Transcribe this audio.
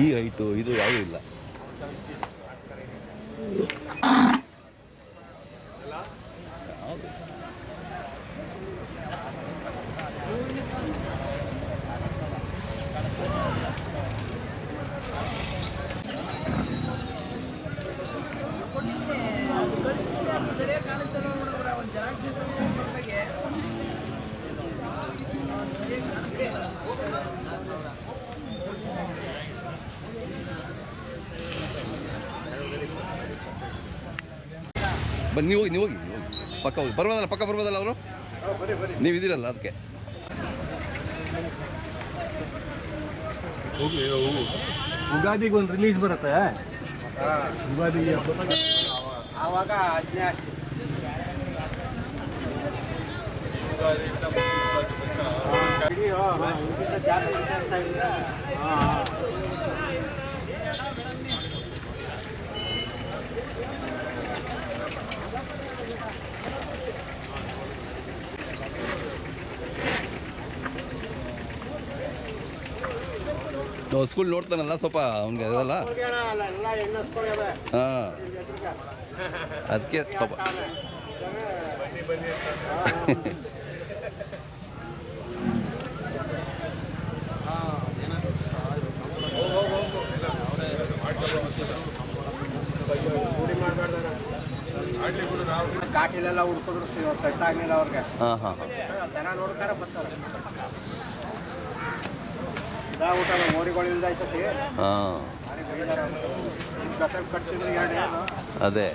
ಈ ಐಟು ಇದು ಯಾವುದೂ ಇಲ್ಲ. ಬನ್ನಿ ನೀವು ಹೋಗಿ ನೀವು ಹೋಗಿ ನೀವು ಹೋಗಿ. ಪಕ್ಕ ಹೋಗಿ. ಬರ್ಬೋದಲ್ಲ ಪಕ್ಕ ಬರ್ಬೋದಲ್ಲ ಅವರು? ನೀವು ಇದ್ದೀರಲ್ಲ ಅದಕ್ಕೆ. ಯುಗಾದಿಗೆ ಒಂದು ರಿಲೀಸ್ ಬರುತ್ತೆ. ಯುಗಾದಿಗೆ ಆವಾಗ ಆಜ್ಞೆ ಹಾಕ್ಸಿ ಇಡೀ, ಹಾ, ಹಾ, ಇದರಿಂದ ಜಾತ್ರೆ ವಿಚಾರಿಸ್ತಾ ಇದ್ರೆ, ಹಾ, ಹಾ. ಸ್ಕೂಲ್ ನೋಡ್ತಾನಲ್ಲ ಸ್ವಲ್ಪ ಅವ್ನಿಗೆ ಅದಲ್ಲ. ಹಾಂ. ಅದಕ್ಕೆ ಪಾಪ. ಕಾಟಿಲೆಲ್ಲ ಹುಡ್ಕಿದ್ರು ಸೆಟ್ ಆಗ್ಲಿಲ್ಲ ಅವ್ರಿಗೆ ಹಾಂ ಹಾಂ ಹಾಂ ಹಾಂ. ಅದೇ.